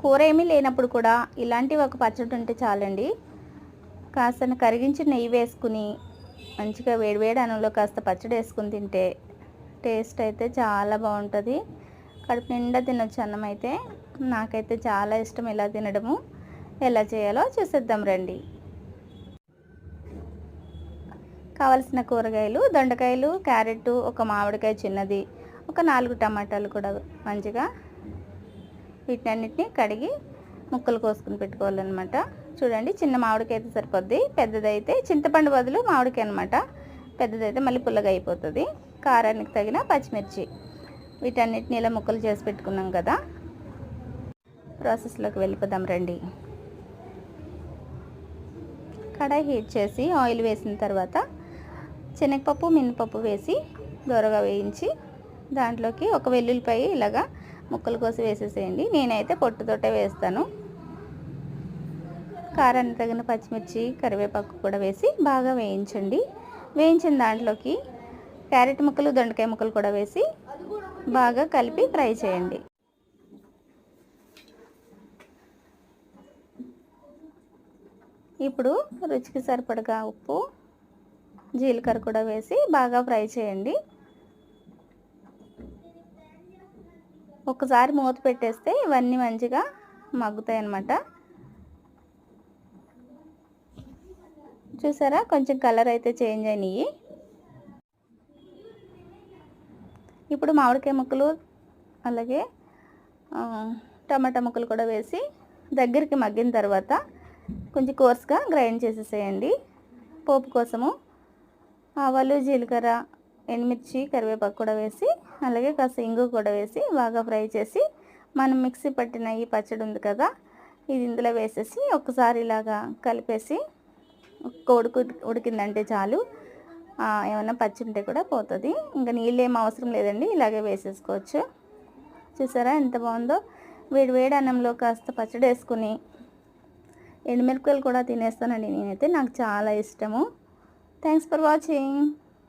కూర ఏమీ లేనప్పుడు కూడా ఇలాంటివి ఒక పచ్చడి ఉంటే చాలండి. కాస్త కరిగించి నెయ్యి వేసుకుని మంచిగా వేడివేడి అన్నంలో కాస్త పచ్చడి వేసుకుని తింటే టేస్ట్ అయితే చాలా బాగుంటుంది. కడుపు నిండా తినొచ్చు అన్నం అయితే. నాకైతే చాలా ఇష్టం ఇలా తినడము ఎలా చేయాలో చూసేద్దాం రండి. కావలసిన కూరగాయలు దొండకాయలు క్యారెట్ ఒక మామిడికాయ చిన్నది ఒక నాలుగు టమాటాలు కూడా మంచిగా వీటన్నిటిని కడిగి ముక్కలు కోసుకుని పెట్టుకోవాలన్నమాట. చూడండి చిన్న మామిడికాయ అయితే సరిపోద్ది. పెద్దదైతే చింతపండు బదులు మామిడికాయ అనమాట పెద్దదైతే మళ్ళీ పుల్లగా అయిపోతుంది. కారానికి తగిన పచ్చిమిర్చి. వీటన్నిటిని ఇలా ముక్కలు చేసి పెట్టుకున్నాం కదా. ప్రాసెస్లోకి వెళ్ళిపోదాం రండి. కడాయి హీట్ చేసి ఆయిల్ వేసిన తర్వాత శనగపప్పు మినపప్పు వేసి దూరగా వేయించి దాంట్లోకి ఒక వెల్లుల్లిపాయ ఇలాగా ముక్కలు కోసి వేసేసేయండి. నేనైతే పొట్టుతోటే వేస్తాను. కారానికి తగిన పచ్చిమిర్చి కరివేపాకు కూడా వేసి బాగా వేయించండి. వేయించిన దాంట్లోకి క్యారెట్ ముక్కలు దొండకాయ ముక్కలు కూడా వేసి బాగా కలిపి ఫ్రై చేయండి. ఇప్పుడు రుచికి సరిపడగా ఉప్పు జీలకర్ర కూడా వేసి బాగా ఫ్రై చేయండి. ఒకసారి మూత పెట్టేస్తే ఇవన్నీ మంచిగా మగ్గుతాయి అన్నమాట చూసారా? కొంచెం కలర్ అయితే చేంజ్ అయినాయి. ఇప్పుడు మామిడికాయ ముక్కలు అలాగే టమాటా ముక్కలు కూడా వేసి దగ్గరికి మగ్గిన తర్వాత కొంచెం కోర్స్గా గ్రైండ్ చేసేసేయండి. పోపు కోసము ఆవాలు జీలకర్ర ఎండుమిర్చి కరివేపాకు కూడా వేసి అలాగే కాస్త ఇంగు కూడా వేసి బాగా ఫ్రై చేసి మనం మిక్సీ పట్టిన ఈ పచ్చడి ఉంది కదా ఇది ఇందులో వేసేసి ఒకసారి ఇలాగా కలిపేసి ఒక్క ఉడుకు ఉడికిందంటే చాలు. ఏమైనా పచ్చి ఉంటే కూడా పోతుంది. ఇంకా నీళ్ళు ఏం అవసరం లేదండి ఇలాగే వేసేసుకోవచ్చు. చూసారా ఎంత బాగుందో? వేడి వేడి అన్నంలో కాస్త పచ్చడి వేసుకుని ఎండుమిరపకాయలు కూడా తినేస్తానండి నేనైతే నాకు చాలా ఇష్టము. Thanks for watching